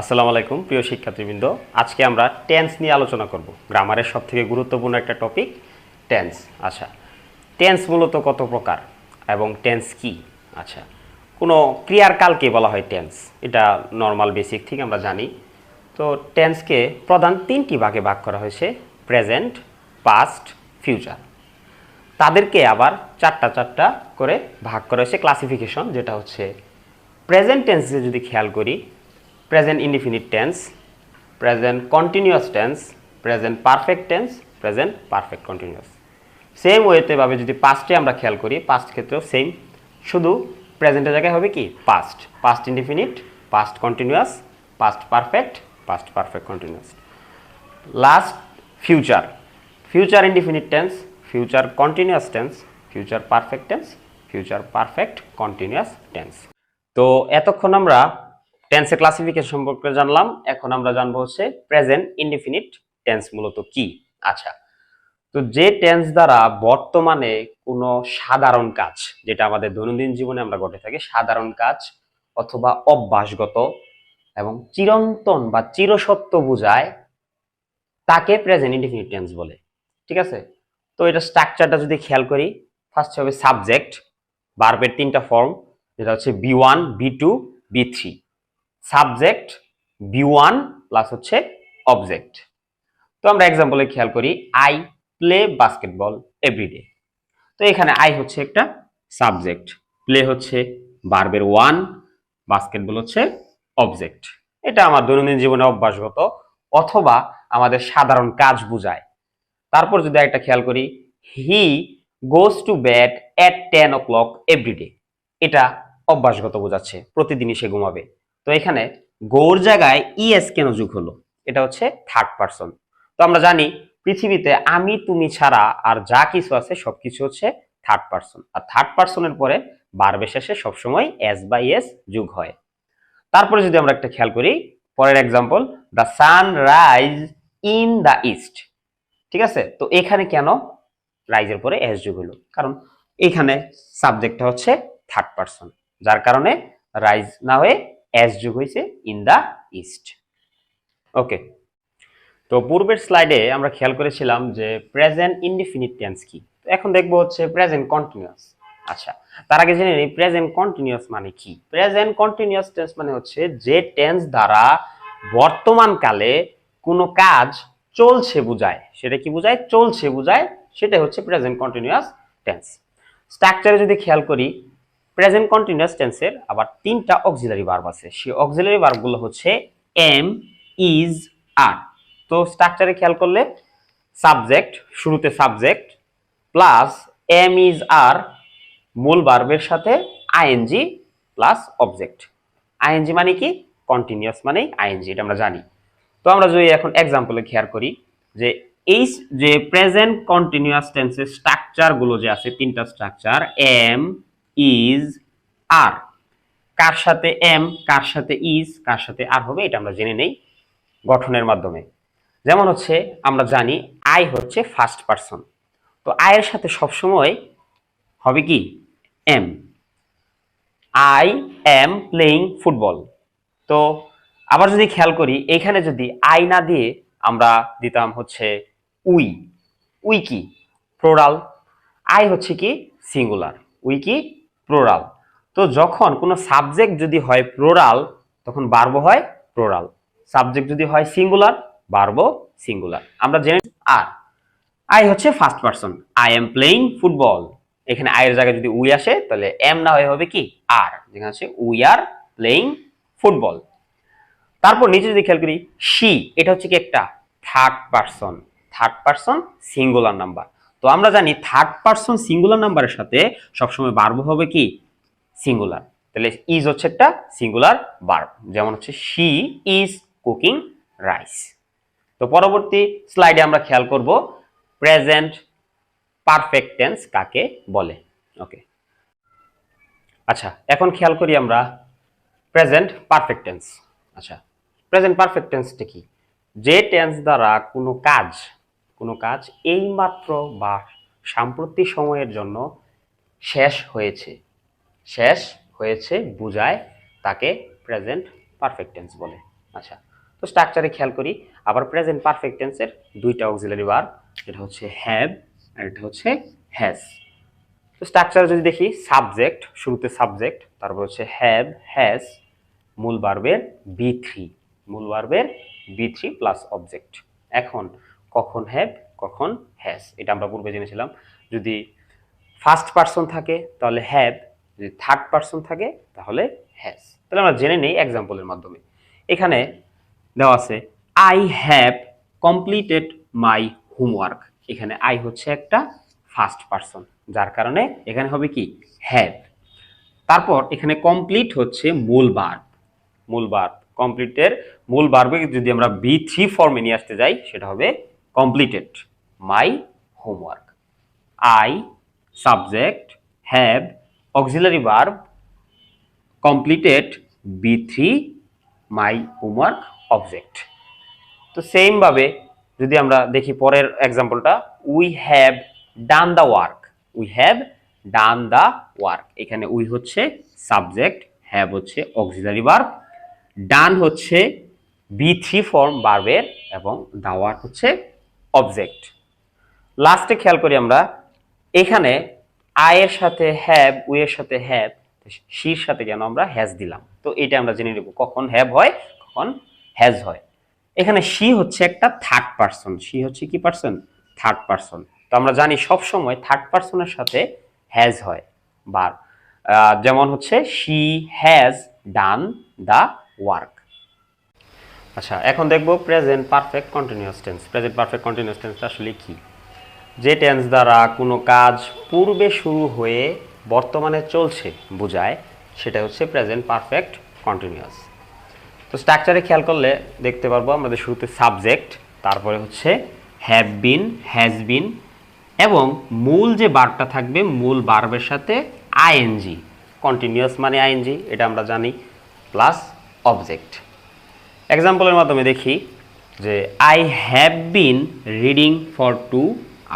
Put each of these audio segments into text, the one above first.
আসসালামু আলাইকুম, প্রিয় শিক্ষার্থীবৃন্দ। আজকে আমরা টেন্স নিয়ে আলোচনা করব। গ্রামারের সব থেকে গুরুত্বপূর্ণ একটা টপিক টেন্স আচ্ছা টেন্স মূলত কত প্রকার এবং টেন্স কি? আচ্ছা কোনো ক্রিয়ার কালকে বলা হয় টেন্স এটা নর্মাল বেসিক থেকে আমরা জানি। তো টেন্সকে প্রধান তিনটি ভাগে ভাগ করা হয়েছে প্রেজেন্ট পাস্ট ফিউচার তাদেরকে আবার চারটা চারটা করে ভাগ করা হয়েছে ক্লাসিফিকেশন যেটা হচ্ছে প্রেজেন্ট টেন্সে যদি খেয়াল করি present indefinite tense present continuous tense present perfect tense present perfect continuous same ওয়েতে ভাবে যদি পাস্টে আমরা খেয়াল করি পাস্ট ক্ষেত্রেও সেম শুধু প্রেজেন্টের জায়গায় হবে কি? Past past indefinite past continuous past perfect past perfect continuous last future future indefinite tense future continuous tense future perfect tense future perfect continuous tense তো এতক্ষণ আমরা টেন্সের ক্লাসিফিকেশন সম্পর্কে জানলাম। এখন আমরা জানব হচ্ছে প্রেজেন্ট ইনডিফিনিট টেন্স মূলত কি? আচ্ছা তো যে টেন্স দ্বারা বর্তমানে কোনো সাধারণ কাজ, যেটা আমাদের দৈনন্দিন জীবনে আমরা ঘটে থাকি, সাধারণ কাজ অথবা অভ্যাসগত এবং চিরন্তন বা চিরসত্য বোঝায়, তাকে প্রেজেন্ট ইনডিফিনিট টেন্স বলে। ঠিক আছে? তো এটা স্ট্রাকচারটা যদি খেয়াল করি ফার্স্ট হবে সাবজেক্ট বার্বের তিনটা ফর্ম যেটা হচ্ছে V one V two V three subject V one plus হচ্ছে অবজেক্ট। তো আমরা এক্সাম্পলে খেয়াল করি আই প্লে বাস্কেটবল এভরিডে তো এখানে আই হচ্ছে একটা সাবজেক্ট প্লে হচ্ছে বার্বের ওয়ান বাস্কেটবল হচ্ছে অবজেক্ট এটা আমার দৈনন্দিন জীবনে অভ্যাসগত, অথবা আমাদের সাধারণ কাজ বুঝায়। তারপর যদি একটা খেয়াল করি he goes to bed at ten o'clock every day এটা অভ্যাসগত বোঝাচ্ছে, প্রতিদিনই সে ঘুমাবে। তো এখানে গোর জায়গায় ইএস কেন যুগ হলো? এটা হচ্ছে থার্ড পার্সন তো আমরা জানি পৃথিবীতে আমি, তুমি ছাড়া আর যা কিছু আছে সবকিছু হচ্ছে থার্ড পার্সন আর থার্ড পার্সনের পরে বারবে শেষে সবসময় এস বাই এস যুগ হয়। তারপরে যদি আমরা একটা খেয়াল করি, পরের example the sun rise in the east ঠিক আছে? তো এখানে কেন রাইজের পরে এস যুগ হলো? কারণ এখানে সাবজেক্টটা হচ্ছে থার্ড পার্সন যার কারণে রাইজ না হয়ে এস যুগ হয়েছে ইন দ্য ইস্ট ওকে তো পূর্বের স্লাইডে আমরা খেয়াল করেছিলাম যে প্রেজেন্ট ইনডিফিনিট টেন্স কি? তো এখন দেখব হচ্ছে প্রেজেন্ট কন্টিনিউয়াস আচ্ছা তার আগে জেনে নিই প্রেজেন্ট কন্টিনিউয়াস মানে কি? প্রেজেন্ট কন্টিনিউয়াস টেন্স মানে হচ্ছে যে টেন্স দ্বারা বর্তমান কালে কোনো কাজ চলছে বোঝায়। সেটা কি বোঝায়? চলছে বোঝায় সেটা হচ্ছে প্রেজেন্ট কন্টিনিউয়াস টেন্স স্ট্রাকচারে যদি খেয়াল করি প্রেজেন্ট কন্টিনিউয়াস টেন্সের আবার তিনটা অক্সিলারি ভার্ব আছে। সেই অক্সিলারি ভার্বগুলো হচ্ছে এম ইজ আর। তো স্ট্রাকচারে খেয়াল করলে সাবজেক্ট, শুরুতে subject, plus am is are মূল ভার্বের সাথে আইএনজি প্লাস অবজেক্ট। আইএনজি মানে কি? কন্টিনিউয়াস মানে আইএনজি, এটা আমরা জানি। তো আমরা যদি এখন এক্সাম্পলে খেয়াল করি যে এই যে প্রেজেন্ট কন্টিনিউয়াস টেন্সের স্ট্রাকচারগুলো যে আছে, তিনটা স্ট্রাকচার, এম ইজ আর কার সাথে এম কার সাথে ইজ কার সাথে আর হবে, এটা আমরা জেনে নেই গঠনের মাধ্যমে। যেমন হচ্ছে, আমরা জানি আই হচ্ছে ফার্স্ট পারসন তো আয়ের সাথে সবসময় হবে কি? Am I am playing football তো আবার যদি খেয়াল করি, এখানে যদি আই না দিয়ে আমরা দিতাম হচ্ছে উই। উই কি? প্লোরাল আই হচ্ছে কি? সিঙ্গুলার উই কি? প্লোরাল তো যখন কোনো সাবজেক্ট যদি হয় প্লোরাল তখন বার্ব হয় প্লোরাল সাবজেক্ট যদি হয় সিঙ্গুলার বার্ব সিঙ্গুলার আমরা জেনে আর। আই হচ্ছে first person I am playing football এখানে আয়ের জায়গায় যদি উই আসে, তাহলে এম না হয়ে হবে কি? আর যেখানে আছে উই আর প্লেইং ফুটবল তারপর নিচে যদি খেয়াল করি শি এটা হচ্ছে কি একটা third person third person singular number তো আমরা জানি থার্ড পারসন সিঙ্গুলার নাম্বারের সাথে সবসময় বার্ব হবে কি? সিঙ্গুলার তাহলে ইজ হচ্ছে একটা সিঙ্গুলার বার্ব যেমন হচ্ছে শি ইজ কুকিং রাইস তো পরবর্তী স্লাইডে আমরা খেয়াল করব প্রেজেন্ট পারফেক্ট টেন্স কাকে বলে? ওকে আচ্ছা এখন খেয়াল করি আমরা প্রেজেন্ট পারফেক্ট টেন্স আচ্ছা প্রেজেন্ট পারফেক্ট টেন্সটা কি? যে টেন্স দ্বারা কোনো কাজ কোনো কাজ এইমাত্র বা সাম্প্রতিক সময়ের জন্য শেষ হয়েছে। শেষ হয়েছে বুঝায় তাকে প্রেজেন্ট পারফেক্ট টেন্স বলে। আচ্ছা তো স্ট্রাকচারে খেয়াল করি, আবার প্রেজেন্ট পারফেক্ট টেন্সের দুইটা অক্সিলারি বার এটা হচ্ছে হ্যাভ আর এটা হচ্ছে হ্যাজ তো স্ট্রাকচারে যদি দেখি সাবজেক্ট শুরুতে সাবজেক্ট তারপর হচ্ছে হ্যাভ হ্যাজ মূল বার্বের বি থ্রি মূল বার্বের বি থ্রি প্লাস অবজেক্ট এখন কখন হ্যাভ কখন হ্যাজ এটা আমরা পূর্বে জেনেছিলাম। যদি ফার্স্ট পার্সন থাকে, তাহলে হ্যাভ যদি থার্ড পার্সন থাকে, তাহলে হ্যাজ তাহলে আমরা জেনে নেই এক্সাম্পলের মাধ্যমে। এখানে দেওয়া আছে I have completed my homework এখানে আই হচ্ছে একটা ফার্স্ট পার্সন যার কারণে এখানে হবে কি? হ্যাভ তারপর এখানে কমপ্লিট হচ্ছে মূল বার্ব মূল বার্ব কমপ্লিটের মূল বার্বে যদি আমরা বি থ্রি ফর্মে নিয়ে আসতে যাই, সেটা হবে completed my homework I subject have auxiliary verb completed V three my homework object তো সেমভাবে যদি আমরা দেখি পরের এক্সাম্পলটা we have done the work we have done the work এখানে উই হচ্ছে সাবজেক্ট হ্যাভ হচ্ছে অক্সিলারি বার্ব ডান হচ্ছে বি থ্রি ফর্ম বার্বের এবং দ্য ওয়ার্ক হচ্ছে অবজেক্ট লাস্টে খেয়াল করি আমরা, এখানে আয়ের সাথে হ্যাভ উইয়ের সাথে হ্যাভ শির সাথে কেন আমরা হ্যাজ দিলাম। তো এটা আমরা জেনে নেব, কখন হ্যাভ হয়, কখন হ্যাজ হয়। এখানে শি হচ্ছে একটা থার্ড পার্সন শি হচ্ছে কি পার্সন থার্ড পার্সন তো আমরা জানি সব সময় থার্ড পার্সনের সাথে হ্যাজ হয়, বার। যেমন হচ্ছে she has done the work আচ্ছা এখন দেখব present perfect continuous tense present perfect continuous টেন্সটা আসলে কি? যে টেন্স দ্বারা কোনো কাজ পূর্বে শুরু হয়ে বর্তমানে চলছে বোঝায়, সেটা হচ্ছে প্রেজেন্ট পারফেক্ট কন্টিনিউয়াস তো স্ট্রাকচারে খেয়াল করলে দেখতে পারব আমাদের শুরুতে সাবজেক্ট তারপরে হচ্ছে হ্যাভ বিন হ্যাজ বিন এবং মূল যে বারটা থাকবে, মূল বার্বের সাথে আইএনজি কন্টিনিউয়াস মানে আইএনজি এটা আমরা জানি প্লাস অবজেক্ট এক্সাম্পলের মাধ্যমে দেখি যে I have been reading for two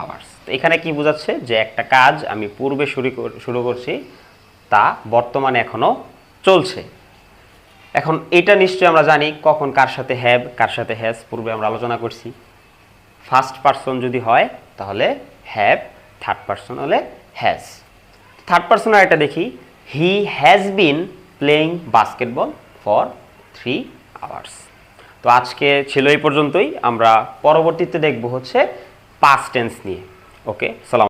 hours এখানে কি বোঝাচ্ছে? যে একটা কাজ আমি পূর্বে শুরু শুরু করছি, তা বর্তমানে এখনও চলছে। এখন এটা নিশ্চয়ই আমরা জানি কখন কার সাথে হ্যাভ কার সাথে হ্যাজ পূর্বে আমরা আলোচনা করছি। ফার্স্ট পার্সন যদি হয়, তাহলে হ্যাভ থার্ড পার্সন হলে হ্যাজ থার্ড পার্সন আর এটা দেখি he has been playing basketball for three hours তো আজকে ছিল এই পর্যন্তই, আমরা পরবর্তীতে দেখব হচ্ছে পাস্ট টেন্স নিয়ে। ওকে সালাম